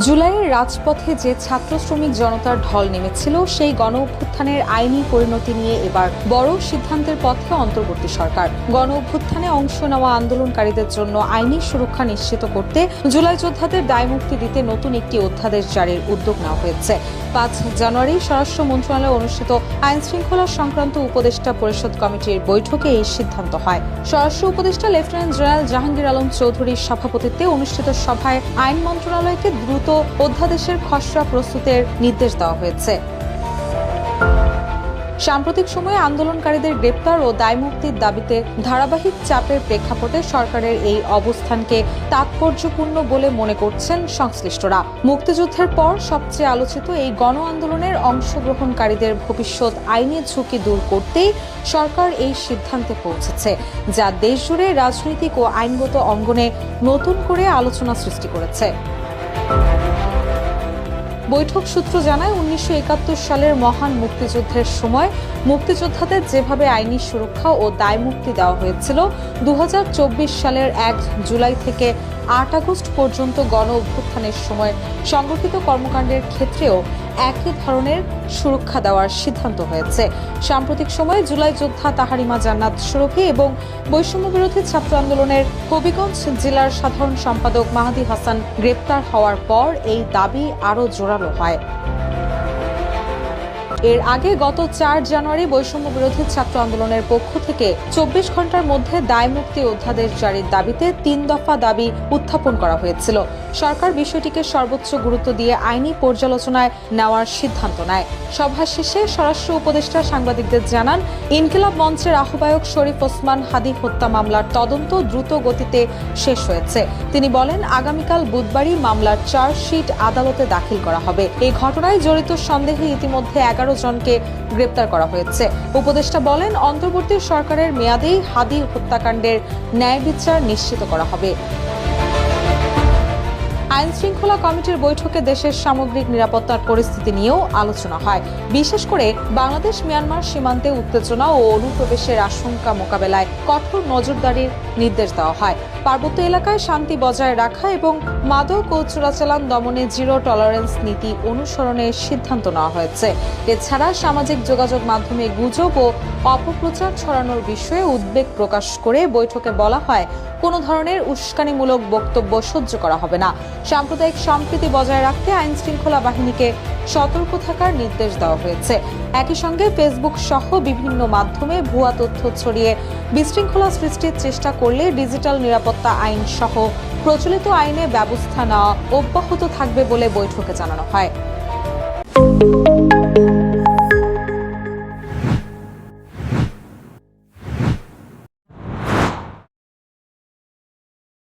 জুলাইয়ের রাজপথে যে ছাত্র শ্রমিক জনতার ঢল নেমেছিল, সেই গণ অভ্যুত্থানের আইনি পরিণতি নিয়ে এবার বড় সিদ্ধান্তের পথে অন্তর্বর্তী সরকার। গণ অভ্যুত্থানে অংশ নেওয়া আন্দোলনকারীদের জন্য আইনি সুরক্ষা নিশ্চিত করতে জুলাই যোদ্ধাদের দায়মুক্তি দিতে নতুন একটি অধ্যাদেশ জারির উদ্যোগ নেওয়া হয়েছে। পাঁচ জানুয়ারি স্বরাষ্ট্র মন্ত্রণালয়ে অনুষ্ঠিত আইন শৃঙ্খলা সংক্রান্ত উপদেষ্টা পরিষদ কমিটির বৈঠকে এই সিদ্ধান্ত হয়। স্বরাষ্ট্র উপদেষ্টা লেফটেন্যান্ট জেনারেল জাহাঙ্গীর আলম চৌধুরীর সভাপতিত্বে অনুষ্ঠিত সভায় আইন মন্ত্রণালয়কে দ্রুত অধ্যাদেশের খসড়া প্রস্তুতের নির্দেশ দেওয়া হয়েছে। সাম্প্রতিক সময়ে আন্দোলনকারীদের গ্রেপ্তার ও দায়মুক্তির দাবিতে ধারাবাহিক চাপের প্রেক্ষাপটে সরকারের এই অবস্থানকে তাৎপর্যপূর্ণ বলে মনে করছেন সংশ্লিষ্টরা। মুক্তিযুদ্ধের পর সবচেয়ে আলোচিত এই গণ আন্দোলনের অংশগ্রহণকারীদের ভবিষ্যৎ আইনি ঝুঁকি দূর করতেই সরকার এই সিদ্ধান্তে পৌঁছেছে, যা দেশজুড়ে রাজনৈতিক ও আইনগত অঙ্গনে নতুন করে আলোচনা সৃষ্টি করেছে। বৈঠক সূত্র জানায় উনিশশো একাত্তর সালের মহান মুক্তিযুদ্ধের সময় মুক্তিযোদ্ধাদের যেভাবে আইনি সুরক্ষা ও দায় মুক্তি দেওয়া হয়েছিল, দুহাজার চব্বিশ সালের এক জুলাই থেকে আট আগস্ট পর্যন্ত গণ অভ্যুত্থানের সময় সংগঠিত কর্মকাণ্ডের ক্ষেত্রেও একই ধরনের সুরক্ষা দেওয়ার সিদ্ধান্ত হয়েছে। সাম্প্রতিক সময়ে জুলাই যোদ্ধা তাহারিমা জান্নাত সুরভি এবং বৈষম্য বিরোধী ছাত্র আন্দোলনের হবিগঞ্জ জেলার সাধারণ সম্পাদক মাহাদি হাসান গ্রেপ্তার হওয়ার পর এই দাবি আরও জোরালো হয়। এর আগে গত চার জানুয়ারি বৈষম্য বিরোধী ছাত্র আন্দোলনের পক্ষ থেকে চব্বিশ ঘণ্টার মধ্যে দায়মুক্তি অধ্যাদেশ জারির দাবিতে তিন দফা দাবি উত্থাপন করা হয়েছিল। সরকার বিষয়টিকে সর্বোচ্চ গুরুত্ব দিয়ে আইনি পর্যালোচনায় নেওয়ার সিদ্ধান্ত নেয়। সভা শেষে স্বরাষ্ট্র উপদেষ্টা সাংবাদিকদের জানান, ইনকিলাব মঞ্চের আহ্বায়ক শরীফ ওসমান হাদি হত্যা মামলার তদন্ত দ্রুত গতিতে শেষ হয়েছে। তিনি বলেন, আগামীকাল বুধবারই মামলার চার্জশিট আদালতে দাখিল করা হবে। এই ঘটনায় জড়িত সন্দেহে ইতিমধ্যে এগারো জনকে গ্রেপ্তার করা হয়েছে। উপদেষ্টা বলেন, অন্তর্বর্তী সরকারের মেয়াদেই হাদি হত্যাকাণ্ডের ন্যায় বিচার নিশ্চিত করা হবে। আইন শৃঙ্খলা কমিটির বৈঠকে দেশের সামগ্রিক নিরাপত্তার পরিস্থিতি নিয়েও আলোচনা হয়। বিশেষ করে বাংলাদেশ মিয়ানমার সীমান্তে উত্তেজনা ও অনুপ্রবেশের আশঙ্কা মোকাবেলায় কঠোর নজরদারির নির্দেশ দেওয়া হয়। পার্বত্য এলাকায় শান্তি বজায় রাখা এবং মাদক ও চোরাচালান দমনে জিরো টলারেন্স নীতি অনুসরণের সিদ্ধান্ত নেওয়া হয়েছে। এছাড়া সামাজিক যোগাযোগ মাধ্যমে গুজব ও অপপ্রচার ছড়ানোর বিষয়ে উদ্বেগ প্রকাশ করে বৈঠকে বলা হয় কোনো ধরনের উস্কানিমূলক বক্তব্য সহ্য করা হবে না। সাম্প্রদায়িক সম্প্রীতি বজায় রাখতে আইন শৃঙ্খলা বাহিনীকে সতর্ক থাকার নির্দেশ দেওয়া হয়েছে। একই সঙ্গে ফেসবুক সহ বিভিন্ন মাধ্যমে ভুয়া তথ্য ছড়িয়ে বিশৃঙ্খলা সৃষ্টির চেষ্টা করলে ডিজিটাল নিরাপত্তা আইন সহ প্রচলিত আইনে ব্যবস্থা নেওয়া অব্যাহত থাকবে বলে বৈঠকে জানানো হয়।